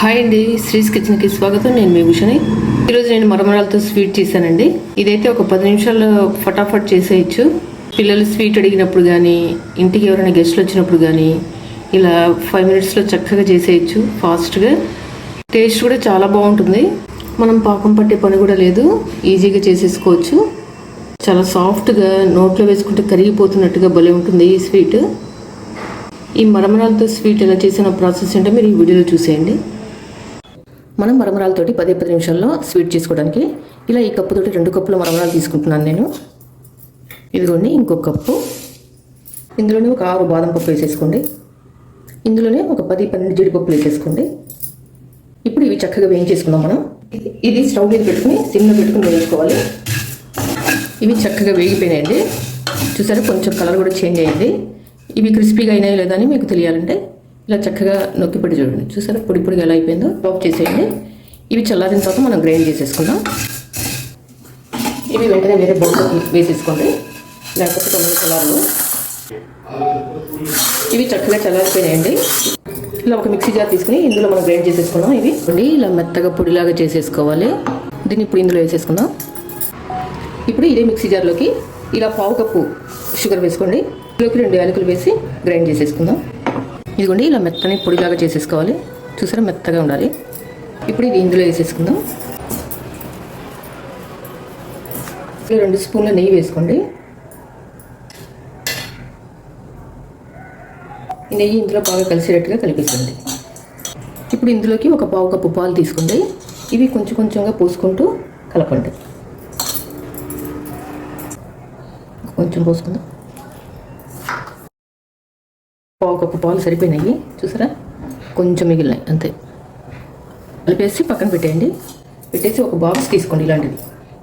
Hi అండి శ్రీస్ కిచెన్కి స్వాగతం. నేను మీ భూషణి. ఈరోజు నేను మరమరాలతో స్వీట్ చేశానండి. ఇదైతే ఒక పది నిమిషాల్లో ఫటాఫట్ చేసేయచ్చు. పిల్లలు స్వీట్ అడిగినప్పుడు కానీ ఇంటికి ఎవరైనా గెస్ట్లు వచ్చినప్పుడు కానీ ఇలా ఫైవ్ మినిట్స్లో చక్కగా చేసేయచ్చు ఫాస్ట్గా. టేస్ట్ కూడా చాలా బాగుంటుంది. మనం పాకం పట్టే పని కూడా లేదు. ఈజీగా చేసేసుకోవచ్చు. చాలా సాఫ్ట్గా నోట్లో వేసుకుంటే కరిగిపోతున్నట్టుగా భలే ఉంటుంది ఈ స్వీట్. ఈ మరమరాలతో స్వీట్ ఎలా చేసిన ప్రాసెస్ ఏంటో మీరు ఈ వీడియోలో చూసేయండి. మనం మరమరాలతోటి పదే పది నిమిషాల్లో స్వీట్ చేసుకోవడానికి ఇలా ఈ కప్పుతోటి రెండు కప్పుల మరమరాలు తీసుకుంటున్నాను నేను. ఇదిగోండి ఇంకొక కప్పు. ఇందులోనే ఒక ఆరు బాదం పప్పు వేసేసుకోండి. ఇందులోనే ఒక పది పన్నెండు జీడిపప్పులు వేసేసుకోండి. ఇప్పుడు ఇవి చక్కగా వేయించేసుకుందాం మనం. ఇది స్టవ్ మీద పెట్టుకుని సిమ్లో పెట్టుకుని వేయించుకోవాలి. ఇవి చక్కగా వేగిపోయినాయండి. చూసారా కొంచెం కలర్ కూడా చేంజ్ అయ్యింది ఇవి క్రిస్పీగా అయినాయో లేదా అని మీకు తెలియాలంటే ఇలా చక్కగా నొక్కి పొడి చూడండి. చూసారా? పొడి పొడిగా ఎలా అయిపోయిందో? టాప్ చేసేయండి. ఇవి చల్లారిన తర్వాత మనం గ్రైండ్ చేసేసుకుందాం. ఇవి వెంటనే వేరే బౌల్లోకి వేసేసుకోండి. లేకపోతే తొమ్మిది చల్లారు ఇవి చక్కగా చల్లారిపోయినాయండి. ఇలా ఒక మిక్సీ జార్ తీసుకుని ఇందులో మనం గ్రైండ్ చేసేసుకున్నాం ఇవి. ఇలా మెత్తగా పొడిలాగా చేసేసుకోవాలి. దీన్ని ఇప్పుడు ఇందులో వేసేసుకుందాం. ఇప్పుడు ఇదే మిక్సీ జార్లోకి ఇలా పావు కప్పు షుగర్ వేసుకోండి. ఇందులోకి రెండు యాలకులు వేసి గ్రైండ్ చేసేసుకుందాం. ఇదిగోండి ఇలా మెత్తని పొడిలాగా చేసేసుకోవాలి. చూసారా మెత్తగా ఉండాలి. ఇప్పుడు ఇది ఇందులో వేసేసుకుందాం. రెండు స్పూన్ల నెయ్యి వేసుకోండి. ఈ నెయ్యి ఇందులో బాగా కలిసేటట్టుగా కలిపేసింది ఇప్పుడు ఇందులోకి ఒక పావు కప్పు పాలు తీసుకోండి. ఇవి కొంచెం కొంచెంగా పోసుకుంటూ కలపండి. కొంచెం పోసుకుందాం. ఒక్కొక్క కప్పు పాలు సరిపోయినాయి. చూసారా? కొంచెం మిగిలినాయి అంతే. కలిపేసి పక్కన పెట్టేయండి. పెట్టేసి ఒక బాక్స్ తీసుకోండి ఇలాంటిది.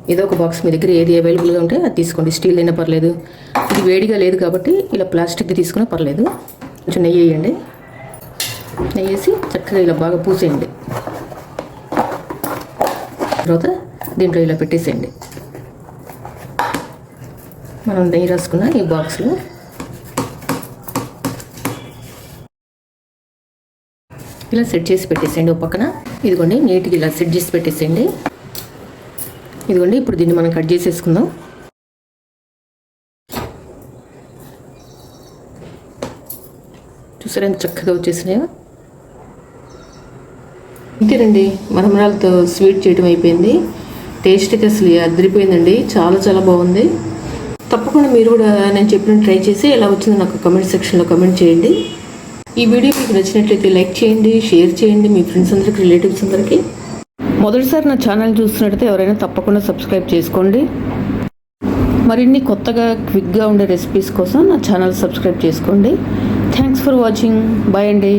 ఏదో ఒక బాక్స్ మీ దగ్గర ఏది అవైలబుల్గా ఉంటే అది తీసుకోండి. స్టీల్ అయినా పర్లేదు. ఇది వేడిగా లేదు కాబట్టి ఇలా ప్లాస్టిక్ది తీసుకున్నా పర్లేదు. కొంచెం నెయ్యి వేయండి. నెయ్యి వేసి చక్కగా ఇలా బాగా పూసేయండి. తర్వాత దీంట్లో ఇలా పెట్టేసేయండి. మనం నెయ్యి రాసుకున్న ఈ బాక్స్లో ఇలా సెట్ చేసి పెట్టేసేయండి ఒక పక్కన. ఇదిగోండి నీట్గా ఇలా సెట్ చేసి పెట్టేసేయండి. ఇదిగోండి ఇప్పుడు దీన్ని మనం కట్ చేసేసుకుందాం. చూసారా ఎంత చక్కగా వచ్చేసినాయో? ఇంతేనండి మరమరాలతో స్వీట్ చేయడం అయిపోయింది. టేస్ట్కి అసలు అదిరిపోయిందండి. చాలా చాలా బాగుంది. తప్పకుండా మీరు కూడా నేను చెప్పిన ట్రై చేసి ఎలా వచ్చిందో నాకు కమెంట్ సెక్షన్లో కమెంట్ చేయండి. ఈ వీడియో మీకు నచ్చినట్లయితే లైక్ చేయండి షేర్ చేయండి. మీ ఫ్రెండ్స్ అందరికి రిలేటివ్స్ అందరికీ. మొదటిసారి నా ఛానల్ చూస్తున్నట్టయితే ఎవరైనా తప్పకుండా సబ్స్క్రైబ్ చేసుకోండి. మరిన్ని కొత్తగా క్విక్గా ఉండే రెసిపీస్ కోసం నా ఛానల్ సబ్స్క్రైబ్ చేసుకోండి. థ్యాంక్స్ ఫర్ వాచింగ్ బాయ్ అండి.